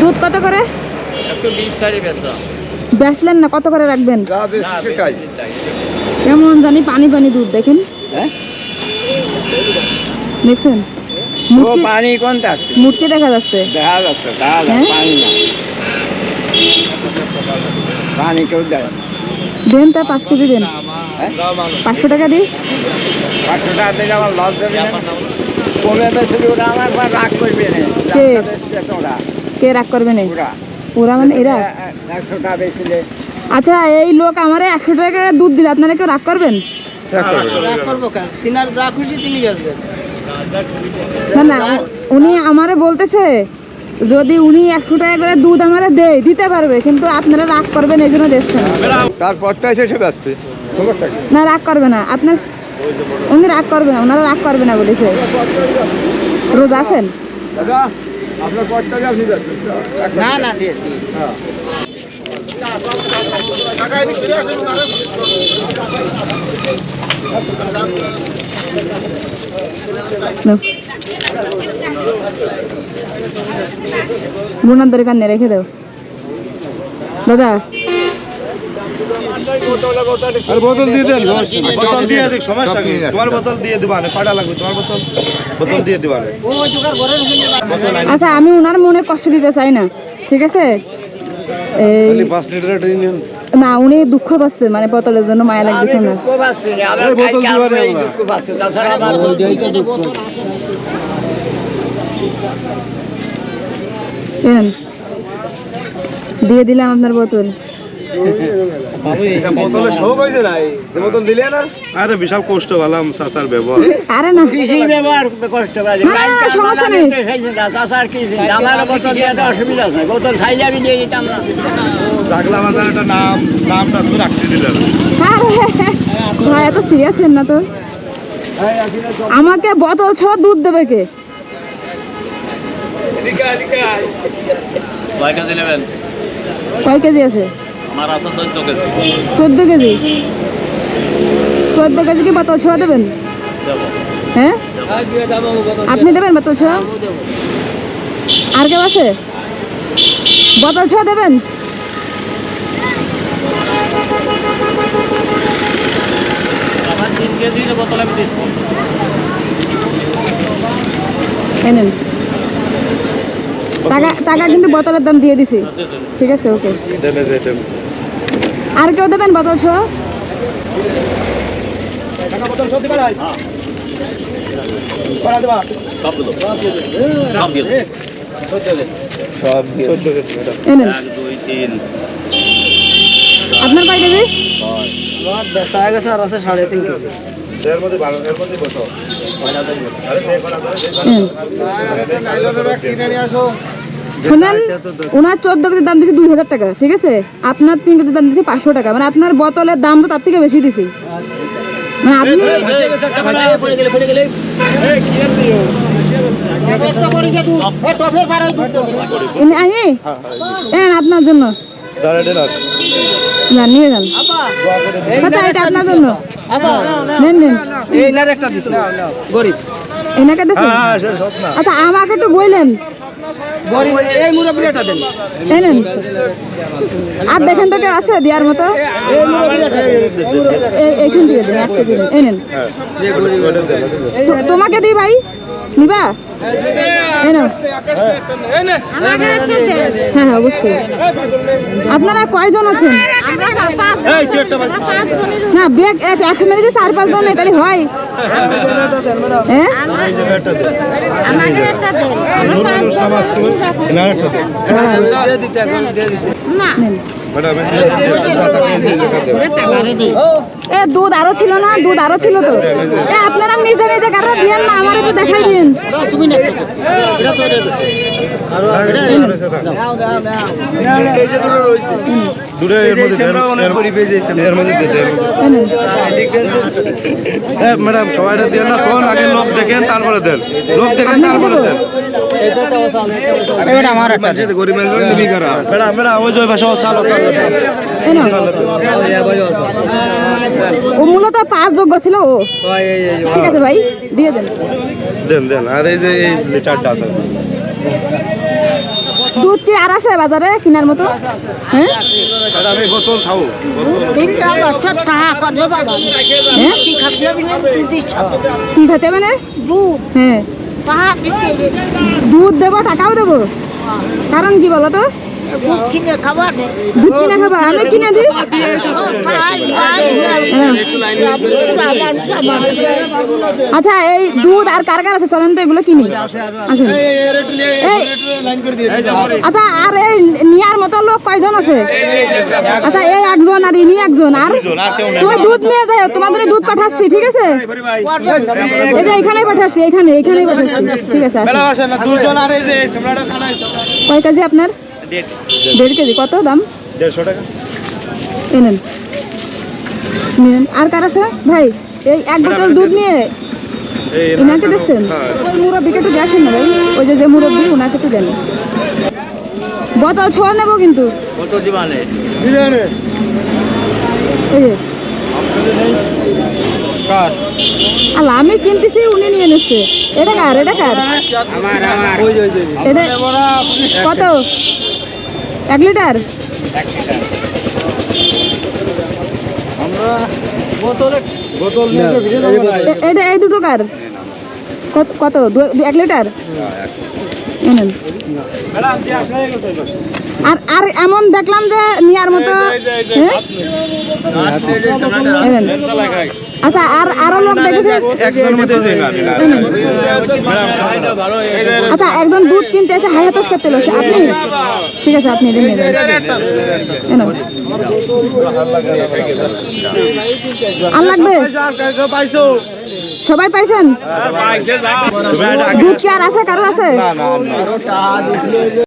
দুধ কত করে? বেচলেন না কত করে রাখবেন? কেমন জানি পানি পানি দুধ দেখেন। দেখছেন? ও মুটকি পানি কোনটা মুটকি দেখা যাচ্ছে। দেখা যাচ্ছে হ্যাঁ? পানি পানি কেউ দেয় না। দেন তা পাঁচ কেজি দেন? পাঁচশো টাকা দিই পাঁচশো টাকা দিলে আমার লস দেবে কে? রাগ করবে না ওরা মানে এরা আচ্ছা এই লোক আমার একশো টাকা দুধ দিলে আপনারা কেউ রাগ করবেন না না উনি আমারে বলতেছে যদি উনি একশো টাকা করে দুধ আমারে দেয় দিতে পারবে কিন্তু আপনারা রাগ করবেন এই জন্য দিচ্ছেন তারপরটা এসে বাঁচবে না রাগ করবে না। আপনার উনি রাগ করবে না ওনারা রাগ করবে না বলেছে। রোজ আছেন? না না দিয়ে দিই বোনার দরকার নেই রেখে দাও। দাদা। আর বোতল দিয়ে দেন। বোতল দিয়ে দেখ সমস্যা কি? তোমার বোতল দিয়ে দিবা না কয়টা লাগবে? তোমার বোতল? বোতল দিয়ে দিবা না। ও জোগাড় করে রেখে আচ্ছা আমি ওনার মনে কষ্ট দিতে চাই না ঠিক আছে? এই লিটার না উনি দুঃখ পাচ্ছে মানে বোতলের জন্য মায়া লাগতেছে না। দিয়ে দিলাম আপনার বোতল। বোতলে শোক হয়েছে না? এই যে বোতল দিলে না? আরে বিশাল কষ্ট পেলাম চাচার ব্যবহার। আরে না। ব্যবহার কষ্ট পাচ্ছি না, না, সমস্যা নেই। চাষার কি আমার বোতল অসুবিধা আছে। বোতল খাইলে আমি নিয়ে যেতাম না। জাগলা বাজার একটা নাম নামটা তুমি রাখতে দিলেন। ভাই এত সিরিয়াস হেন না তো? আমাকে বোতল ছ দুধ দেবে কে? কয় কেজি নেবেন? কয় কেজি আছে? আমার আছে চোদ্দ কেজি। চোদ্দ কেজি? চোদ্দ কেজি কি বোতল ছোঁয়া দেবেন? হ্যাঁ? আপনি দেবেন বোতল ছোঁয়া? আর কেউ আছে? বোতল ছোঁয়া দেবেন? আমার তিন কেজি বোতল আমি দিচ্ছি। এনেন। টাকা টাকা কিন্তু বোতলের দাম দিয়ে দিছি। ঠিক আছে ওকে। আর কেউ দেবেন বোতল তিন। আপনার কয় কেজি? গেছে আর আছে সাড়ে তিন কেজি। এর মধ্যে ভালো এর মধ্যে শুনেন ওনার চোদ্দ কেজির দাম দিছি দুই হাজার টাকা ঠিক আছে? আপনার তিন কেজির দাম দিছি পাঁচশো টাকা মানে আপনার বোতলের দাম তো তার থেকে বেশি দিছি। মানে আপনি আপনার জন্য। নিয়ে যান। আচ্ছা আপনার জন্য। নেন নেন এই নার একটা দিছি গরিব এনাকে হ্যাঁ আচ্ছা আমাকে একটু বললেন এই মুরব্বিটা দেন এই নেন আর দেখেন তো কেউ আছে দেওয়ার মতো এইখান দিয়ে দেন এক কেজি এই নেন তোমাকে দিই ভাই নিবা। হ্যাঁ হ্যাঁ অবশ্যই। আপনারা কয়জন আছেন? না ব্যাগ এক মেরে দিয়ে চার পাঁচ জন নেই, তাহলে হয়। এ দুধ আরও ছিল না? দুধ আরও ছিল তো? এ আপনারা নিজে নিজে কারও দিয়েন না আমার একটু দেখাই দিন। তুমি না এটা তো এটা দূরে এর মধ্যে এর মধ্যে দিয়ে দেন। ম্যাডাম সবাইটা না কোন আগে লোক দেখেন তারপরে দেন। লোক দেখেন তারপরে দেন। গরিব মানুষের নিবি করা। ম্যাডাম ম্যাডাম ওই যে পাশে চালো চালো ও মূলত পাঁচ যোগ্য ছিল ও। ঠিক আছে ভাই দিয়ে দেন। দেন দেন আর এই যে এই লিটারটা আছে। দুধ কি আর আছে বাজারে কেনার মতো? হ্যাঁ? খাও হ্যাঁ? কি খাতে মানে দুধ। হ্যাঁ। দুধ দেবো টাকাও দেবো। কারণ কি বলো তো? দুধ কিনে খাবা আমি কিনে দিই। আচ্ছা এই দুধ আর কার কার আছে? চলেন তো এগুলো কিনি। আচ্ছা আর এই নিয়ার মতো লোক কয়জন আছে? আচ্ছা এই একজন আর ইনি একজন। আর তুমি দুধ নিয়ে যাও তোমাদের দুধ পাঠাচ্ছি ঠিক আছে? এই যে এখানেই পাঠাচ্ছি এখানে এখানেই পাঠাচ্ছি। ঠিক আছে কয় কেজি আপনার? দেড় কেজি কত দাম? দেড়শো টাকা। এনেন নিন। আর কার আছে? ভাই এই এক বোতল দুধ নিয়ে এই এনাকে দিচ্ছেন? হ্যাঁ। ওই মুরব্বীকে একটু আসেন না ভাই। ওই যে যে মুরব্বী ওনাকে একটু দেন। বোতল ছোঁয়া নেব কিন্তু। কত এই যে। আমি কিনতেছি উনি নিয়ে নিচ্ছে। এটা কার? এটা কার? এটা কত? এক লিটার? এটা এই দুটো কার? কত এক লিটার। আর আর এমন দেখলাম যে নিয়ার মতো হ্যাঁ? আচ্ছা আর আরও লোক দেখেছে। আচ্ছা একজন দুধ কিনতে এসে হাই হাতস করতে এসে আপনি ঠিক আছে আপনি এটা নিয়ে। আর লাগবে সবাই পাইছেন দুধ কি আর আছে কারও আছে